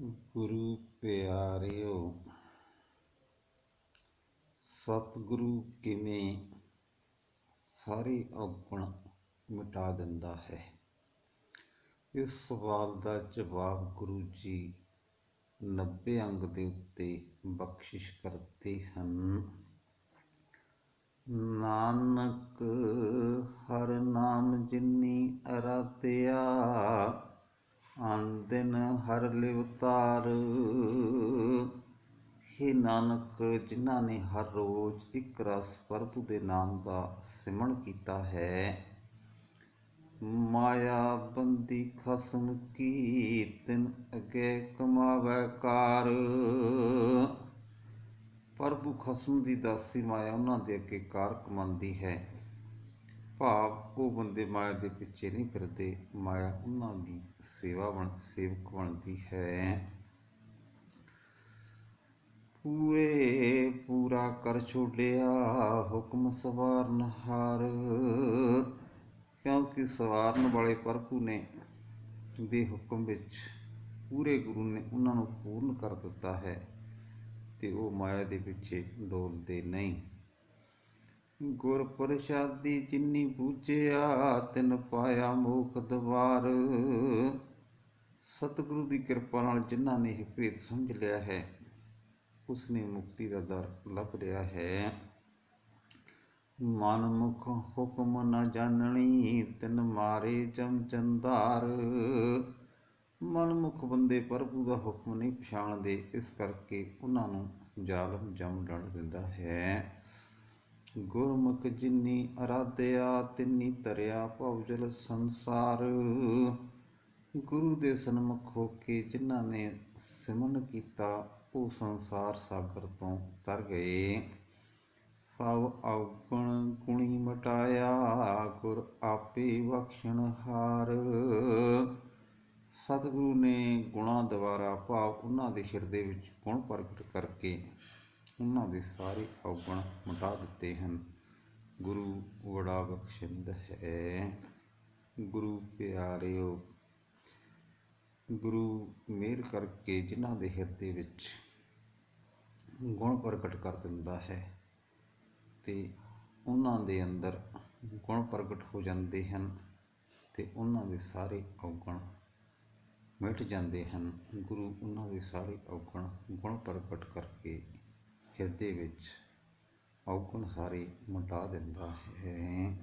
ਗੁਰੂ ਪਿਆਰਿਓ, ਸਤਿਗੁਰੂ ਕਿਵੇਂ ਸਾਰੇ ਔਗਣ ਮਿਟਾ ਦਿੰਦਾ ਹੈ? ਇਸ ਸਵਾਲ ਦਾ ਜਵਾਬ ਗੁਰੂ ਜੀ 90 ਅੰਗ ਦੇ ਉੱਤੇ ਬਖਸ਼ਿਸ਼ ਕਰਦੇ ਹਨ। ਨਾਨਕ ਹਰ ਨਾਮ ਜਿਨੀ ਅਰਾਧਿਆ ਆਨ ਦਿਨ ਹਰ ਲਿਵਤਾਰ ਹੀ ਨਾਨਕ, ਜਿਨ੍ਹਾਂ ਨੇ ਹਰ ਰੋਜ਼ ਇੱਕ ਰਸ ਪ੍ਰਭੂ ਦੇ ਨਾਮ ਦਾ ਸਿਮਰਨ ਕੀਤਾ ਹੈ, ਮਾਇਆ ਬੰਦੀ ਖਸਮ ਕੀਰਤਨ ਤਿਨ ਅਗੇ ਕਮਾਵੇ ਕਾਰ। ਪ੍ਰਭੂ ਖਸਮ ਦੀ ਦਾਸੀ ਮਾਇਆ ਉਹਨਾਂ ਦੇ ਅੱਗੇ ਕਾਰ ਕਮਾਉਂਦੀ ਹੈ। ਭਾਵ ਉਹ ਬੰਦੇ ਮਾਇਆ ਦੇ ਪਿੱਛੇ ਨਹੀਂ ਫਿਰਦੇ, ਮਾਇਆ ਉਹਨਾਂ ਦੀ ਸੇਵਾ ਬਣ, ਸੇਵਕ ਬਣਦੀ ਹੈ। ਪੂਰੇ ਪੂਰਾ ਕਰ ਛੋੜਿਆ ਹੁਕਮ ਸਵਾਰਨ ਹਾਰ। ਕਿਉਂਕਿ ਸਵਾਰਨ ਵਾਲੇ ਪ੍ਰਭੂ ਨੇ ਦੇ ਹੁਕਮ ਵਿੱਚ ਪੂਰੇ ਗੁਰੂ ਨੇ ਉਹਨਾਂ ਨੂੰ ਪੂਰਨ ਕਰ ਦਿੱਤਾ ਹੈ ਤੇ ਉਹ ਮਾਇਆ ਦੇ ਪਿੱਛੇ ਡੋਲਦੇ ਨਹੀਂ। ਗੁਰ ਪ੍ਰਸਾਦੀ ਜਿਨੀ ਪੂਜਿਆ ਤਿਨ ਪਾਇਆ ਮੋਖ ਦਵਾਰ। ਸਤਿਗੁਰੂ ਦੀ ਕਿਰਪਾ ਨਾਲ ਜਿਨ੍ਹਾਂ ਨੇ ਇਹ ਭੇਦ ਸਮਝ ਲਿਆ ਹੈ ਉਸ ਨੇ ਮੁਕਤੀ ਦਾ ਦਰ ਲੱਭ ਲਿਆ ਹੈ। ਮਨ ਮੁਖ ਹੁਕਮ ਨ ਜਾਣਣੀ ਤਿਨ ਮਾਰੇ ਜਮ ਚੰਦਾਰ ਮਨ ਮੁਖ ਬੰਦੇ ਪ੍ਰਭੂ ਦਾ ਹੁਕਮ ਨਹੀਂ ਪਛਾਣਦੇ, ਇਸ ਕਰਕੇ ਉਹਨਾਂ ਨੂੰ ਜ਼ਾਲਮ ਜਮ ਡਣ ਦਿੰਦਾ ਹੈ। ਗੁਰਮੁਖ ਜਿਨੀ ਅਰਾਧਿਆ, ਤਿਨੀ ਤਰਿਆ ਭਵਜਲ ਸੰਸਾਰ। ਗੁਰੂ ਦੇ ਸਨਮੁਖ ਹੋ ਕੇ ਜਿਨ੍ਹਾਂ ਨੇ ਸਿਮਰਨ ਕੀਤਾ, ਉਹ ਸੰਸਾਰ ਸਾਗਰ ਤੋਂ ਤਰ ਗਏ। ਸਭ ਔਗਣ ਗੁਣੀ ਮਟਾਇਆ, ਗੁਰ ਆਪੇ ਬਖਸ਼ਣ ਹਾਰ। ਸਤਿਗੁਰੂ ਨੇ ਗੁਣਾ ਦੁਆਰਾ ਭਾਵ ਉਹਨਾਂ ਦੇ ਹਿਰਦੇ ਵਿੱਚ ਗੁਣ ਪ੍ਰਗਟ ਕਰਕੇ ਉਹਨਾਂ ਦੇ ਸਾਰੇ ਔਗਣ ਮਿਟਾ ਦਿੱਤੇ ਹਨ। ਗੁਰੂ ਬੜਾ ਬਖਸ਼ਿੰਦ ਹੈ। ਗੁਰੂ ਪਿਆਰਿਓ, ਗੁਰੂ ਮਿਹਰ ਕਰਕੇ ਜਿਨ੍ਹਾਂ ਦੇ ਹਿਰਦੇ ਵਿੱਚ ਗੁਣ ਪ੍ਰਗਟ ਕਰ ਦਿੰਦਾ ਹੈ ਤੇ ਉਹਨਾਂ ਦੇ ਅੰਦਰ ਗੁਣ ਪ੍ਰਗਟ ਹੋ ਜਾਂਦੇ ਹਨ ਤੇ ਉਹਨਾਂ ਦੇ ਸਾਰੇ ਔਗਣ ਮਿਟ ਜਾਂਦੇ ਹਨ। ਗੁਰੂ ਉਹਨਾਂ ਦੇ ਸਾਰੇ ਔਗਣ ਗੁਣ ਪ੍ਰਗਟ ਕਰਕੇ ਹਿਰਦੇ ਵਿੱਚ ਔਗਣ ਸਾਰੇ ਮਿਟਾ ਦਿੰਦਾ ਹੈ।